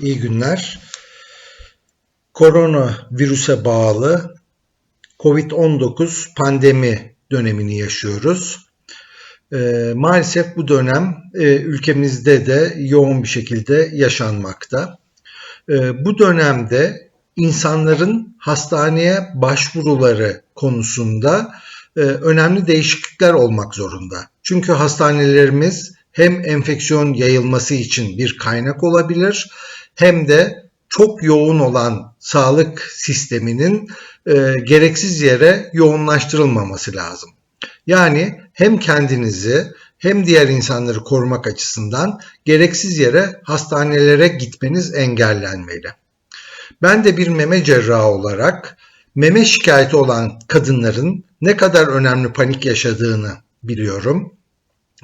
İyi günler. Korona virüse bağlı COVID-19 pandemi dönemini yaşıyoruz. Ee, maalesef bu dönem e, ülkemizde de yoğun bir şekilde yaşanmakta. Ee, bu dönemde insanların hastaneye başvuruları konusunda e, önemli değişiklikler olmak zorunda. Çünkü hastanelerimiz hem enfeksiyon yayılması için bir kaynak olabilir hem de çok yoğun olan sağlık sisteminin e, gereksiz yere yoğunlaştırılmaması lazım. Yani hem kendinizi hem diğer insanları korumak açısından gereksiz yere hastanelere gitmeniz engellenmeli. Ben de bir meme cerrahı olarak meme şikayeti olan kadınların ne kadar önemli panik yaşadığını biliyorum.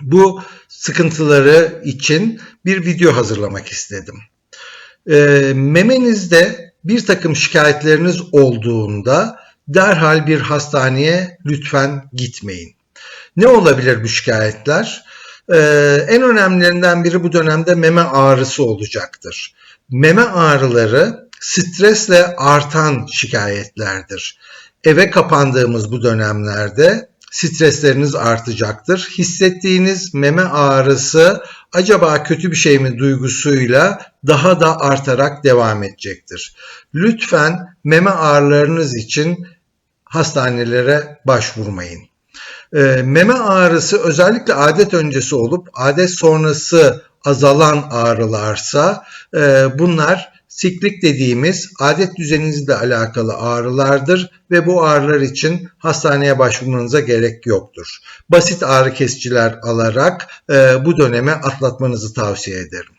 Bu sıkıntıları için bir video hazırlamak istedim. E, memenizde bir takım şikayetleriniz olduğunda derhal bir hastaneye lütfen gitmeyin. Ne olabilir bu şikayetler? Ee, en önemlilerinden biri bu dönemde meme ağrısı olacaktır. Meme ağrıları stresle artan şikayetlerdir. Eve kapandığımız bu dönemlerde stresleriniz artacaktır. Hissettiğiniz meme ağrısı acaba kötü bir şey mi duygusuyla daha da artarak devam edecektir. Lütfen meme ağrılarınız için hastanelere başvurmayın. E, meme ağrısı özellikle adet öncesi olup adet sonrası azalan ağrılarsa e, bunlar siklik dediğimiz adet düzeninizle alakalı ağrılardır ve bu ağrılar için hastaneye başvurmanıza gerek yoktur. Basit ağrı kesiciler alarak e, bu döneme atlatmanızı tavsiye ederim.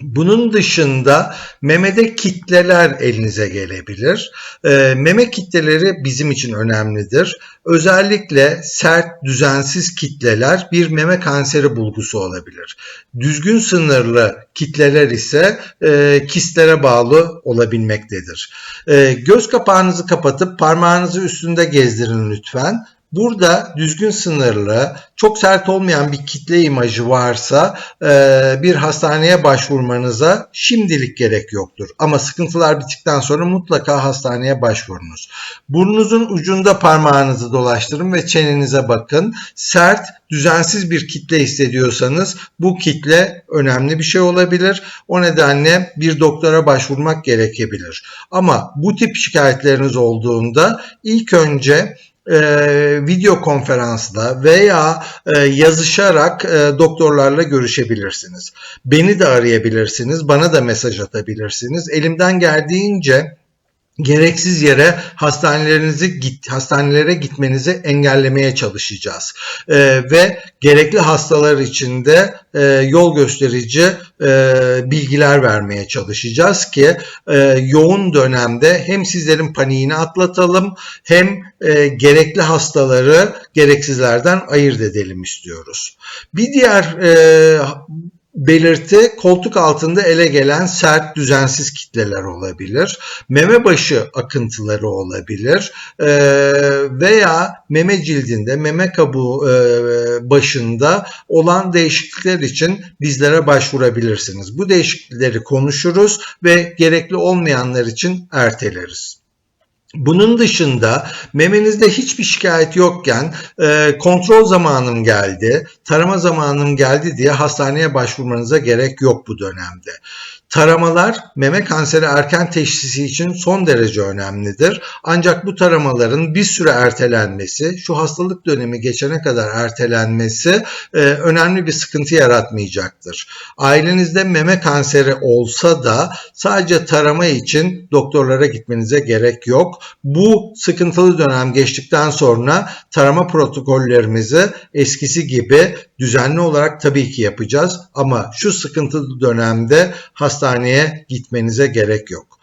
Bunun dışında memede kitleler elinize gelebilir. E, meme kitleleri bizim için önemlidir. Özellikle sert, düzensiz kitleler bir meme kanseri bulgusu olabilir. Düzgün sınırlı kitleler ise e, kistlere bağlı olabilmektedir. E, göz kapağınızı kapatıp parmağınızı üstünde gezdirin lütfen. Burada düzgün sınırlı, çok sert olmayan bir kitle imajı varsa e, bir hastaneye başvurmanıza şimdilik gerek yoktur. Ama sıkıntılar bittikten sonra mutlaka hastaneye başvurunuz. Burnunuzun ucunda parmağınızı dolaştırın ve çenenize bakın. Sert, düzensiz bir kitle hissediyorsanız bu kitle önemli bir şey olabilir. O nedenle bir doktora başvurmak gerekebilir. Ama bu tip şikayetleriniz olduğunda ilk önce e, video konferansla veya e, yazışarak e, doktorlarla görüşebilirsiniz. Beni de arayabilirsiniz, bana da mesaj atabilirsiniz. Elimden geldiğince gereksiz yere hastanelerinizi git hastanelere gitmenizi engellemeye çalışacağız ee, ve gerekli hastalar için de e, yol gösterici e, bilgiler vermeye çalışacağız ki e, yoğun dönemde hem sizlerin paniğini atlatalım hem e, gerekli hastaları gereksizlerden ayırt edelim istiyoruz. Bir diğer e, belirti koltuk altında ele gelen sert düzensiz kitleler olabilir. Meme başı akıntıları olabilir. E, veya meme cildinde, meme kabuğu e, başında olan değişiklikler için bizlere başvurabilirsiniz. Bu değişiklikleri konuşuruz ve gerekli olmayanlar için erteleriz. Bunun dışında memenizde hiçbir şikayet yokken e, kontrol zamanım geldi, tarama zamanım geldi diye hastaneye başvurmanıza gerek yok bu dönemde. Taramalar meme kanseri erken teşhisi için son derece önemlidir. Ancak bu taramaların bir süre ertelenmesi, şu hastalık dönemi geçene kadar ertelenmesi e, önemli bir sıkıntı yaratmayacaktır. Ailenizde meme kanseri olsa da sadece tarama için doktorlara gitmenize gerek yok. Bu sıkıntılı dönem geçtikten sonra tarama protokollerimizi eskisi gibi düzenli olarak tabii ki yapacağız ama şu sıkıntılı dönemde hastaneye gitmenize gerek yok.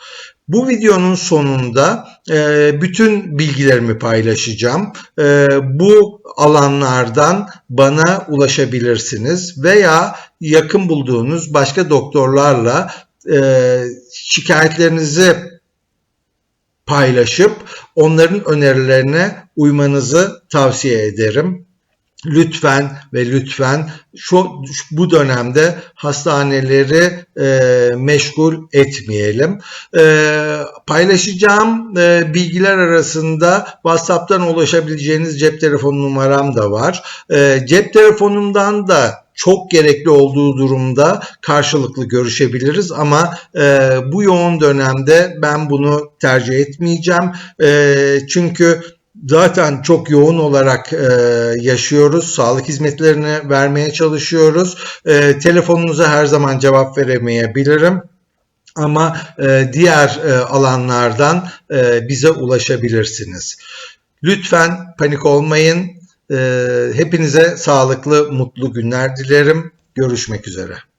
Bu videonun sonunda e, bütün bilgilerimi paylaşacağım. E, bu alanlardan bana ulaşabilirsiniz veya yakın bulduğunuz başka doktorlarla e, şikayetlerinizi paylaşıp onların önerilerine uymanızı tavsiye ederim. Lütfen ve lütfen şu bu dönemde hastaneleri e, meşgul etmeyelim. E, paylaşacağım e, bilgiler arasında WhatsApp'tan ulaşabileceğiniz cep telefonu numaram da var. E, cep telefonumdan da çok gerekli olduğu durumda karşılıklı görüşebiliriz ama e, bu yoğun dönemde ben bunu tercih etmeyeceğim. E, çünkü zaten çok yoğun olarak e, yaşıyoruz. Sağlık hizmetlerini vermeye çalışıyoruz. E, telefonunuza her zaman cevap veremeyebilirim. Ama e, diğer e, alanlardan e, bize ulaşabilirsiniz. Lütfen panik olmayın. E, hepinize sağlıklı, mutlu günler dilerim. Görüşmek üzere.